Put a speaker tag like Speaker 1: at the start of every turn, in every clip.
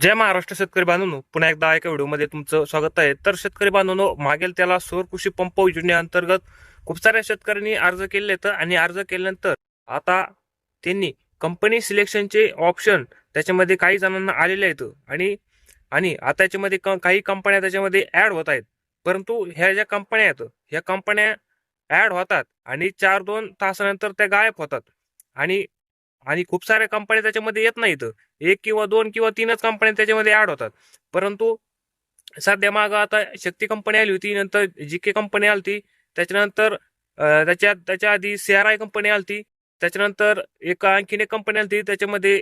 Speaker 1: जय महाराष्ट्र शेतकरी बांधवांनो. पुन्हा एकदा एका व्हिडिओमध्ये तुमचं स्वागत आहे. तर शेतकरी बांधवांनो मागेल त्याला सौर कृषी पंप योजनेअंतर्गत खूप साऱ्या शेतकऱ्यांनी अर्ज केले आहेत आणि अर्ज केल्यानंतर आता त्यांनी कंपनी सिलेक्शनचे ऑप्शन त्याच्यामध्ये काही जणांना आलेले आहेत. आणि आणि आता याच्यामध्ये क- काही कंपन्या त्याच्यामध्ये ऍड होत आहेत. परंतु ह्या ज्या कंपन्या आहेत ह्या कंपन्या ऍड होतात आणि चार दोन तासानंतर त्या गायब होतात. आणि आणि खूप साऱ्या कंपन्या त्याच्यामध्ये येत नाहीत. एक किंवा दोन किंवा तीनच कंपन्या त्याच्यामध्ये ऍड होतात. परंतु सध्या मागं आता शक्ती कंपनी आली होती नंतर जी के कंपनी आली होती त्याच्यानंतर त्याच्या त्याच्या आधी सी आर आय कंपनी आली होती त्याच्यानंतर एक आणखीन एक कंपनी आली होती त्याच्यामध्ये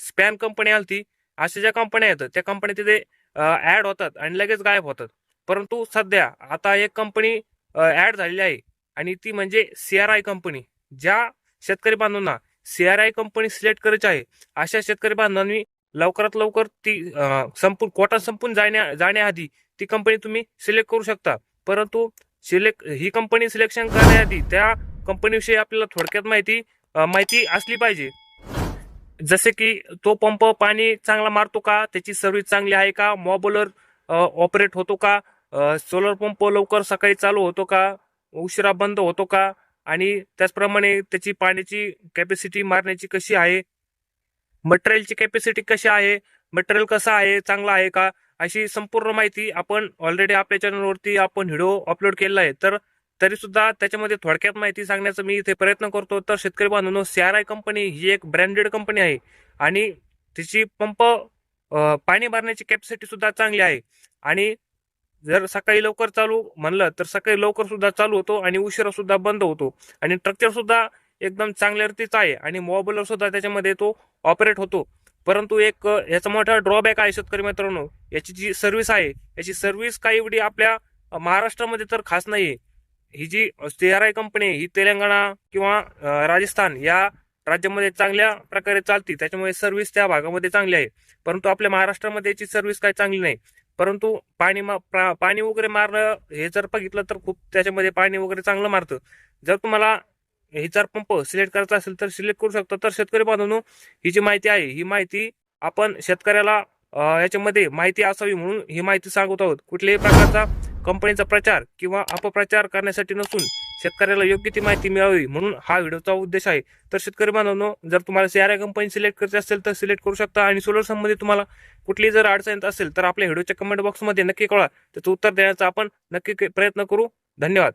Speaker 1: स्पॅन कंपनी आली होती अशा ज्या कंपन्या आहेत त्या कंपन्या तिथे ऍड होतात आणि लगेच गायब होतात. परंतु सध्या आता एक कंपनी ऍड झालेली आहे आणि ती म्हणजे सी आर आय कंपनी ज्या शेतकरी बांधवांना C R I company select करायची आहे. अशा शेतकरी बांधवांनी लवकरात लवकर ती संपून कोटा संपून जाण्या जाण्याआधी ती कंपनी तुम्ही सिलेक्ट करू शकता. परंतु सिलेक्ट ही कंपनी सिलेक्शन करण्याआधी त्या कंपनीविषयी आपल्याला थोडक्यात माहिती माहिती असली पाहिजे. जसे की तो पंप पाणी चांगला मारतो का? त्याची सर्व्हिस चांगली आहे का? मॉबलर ऑपरेट होतो का? सोलर पंप लवकर सकाळी चालू होतो का? उशिरा बंद होतो का? आणि त्याचप्रमाणे त्याची पाण्याची कॅपॅसिटी मारण्याची कशी आहे? मटेरियलची कॅपॅसिटी कशी आहे? मटेरियल कसं आहे? चांगलं आहे का? अशी संपूर्ण माहिती आपण ऑलरेडी आपल्या चॅनलवरती आपण व्हिडिओ अपलोड केलेला आहे. तर तरी सुद्धा त्याच्यामध्ये थोडक्यात माहिती सांगण्याचा मी इथे प्रयत्न करतो. तर शेतकरी बांधवांनो सी आर आय कंपनी ही एक ब्रँडेड कंपनी आहे आणि तिची पंप पाणी भरण्याची कॅपॅसिटी सुद्धा चांगली आहे. आणि जर सकाळी लवकर चालू म्हणलं तर सकाळी लवकर सुद्धा चालू होतो आणि उशिरा सुद्धा बंद होतो. आणि स्ट्रक्चर सुद्धा एकदम चांगल्या रीतीचा आहे आणि मोबाईलवर सुद्धा त्याच्यामध्ये तो ऑपरेट होतो. परंतु एक याचा मोठा ड्रॉबॅक आहे शेतकरी मित्रांनो याची जी सर्व्हिस आहे याची सर्व्हिस काही एवढी आपल्या महाराष्ट्रामध्ये तर खास नाही ही जी सी आर आय कंपनी ही तेलंगणा किंवा राजस्थान या राज्यामध्ये चांगल्या प्रकारे चालती त्याच्यामुळे सर्व्हिस त्या भागामध्ये चांगली आहे. परंतु आपल्या महाराष्ट्रामध्ये याची सर्व्हिस काही चांगली नाही. परंतु पाणी मा- प्रा- पाणी वगैरे मारणं हे जर बघितलं तर खूप त्याच्यामध्ये पाणी वगैरे चांगलं मारतं. जर तुम्हाला हे जर पंप सिलेक्ट करायचा असेल तर सिलेक्ट करू शकता. तर शेतकरी बांधवांनो ही जी माहिती आहे ही माहिती आपण शेतकऱ्याला याच्यामध्ये माहिती असावी म्हणून ही माहिती सांगत आहोत. कुठल्याही प्रकारचा कंपनीचा प्रचार किंवा अपप्रचार करण्यासाठी नसून शेतकऱ्याला योग्य ती माहिती मिळावी म्हणून हा व्हिडिओचा उद्देश आहे. तर शेतकरी बांधवांनो जर तुम्हाला सी आर कंपनी सिलेक्ट करायची असेल तर सिलेक्ट करू शकता आणि सोलर संबंधित तुम्हाला कुठली जर अडचण येत असेल तर आपल्या व्हिडिओच्या कमेंट बॉक्समध्ये नक्की कळा त्याचं उत्तर देण्याचा आपण नक्की प्रयत्न करू. धन्यवाद.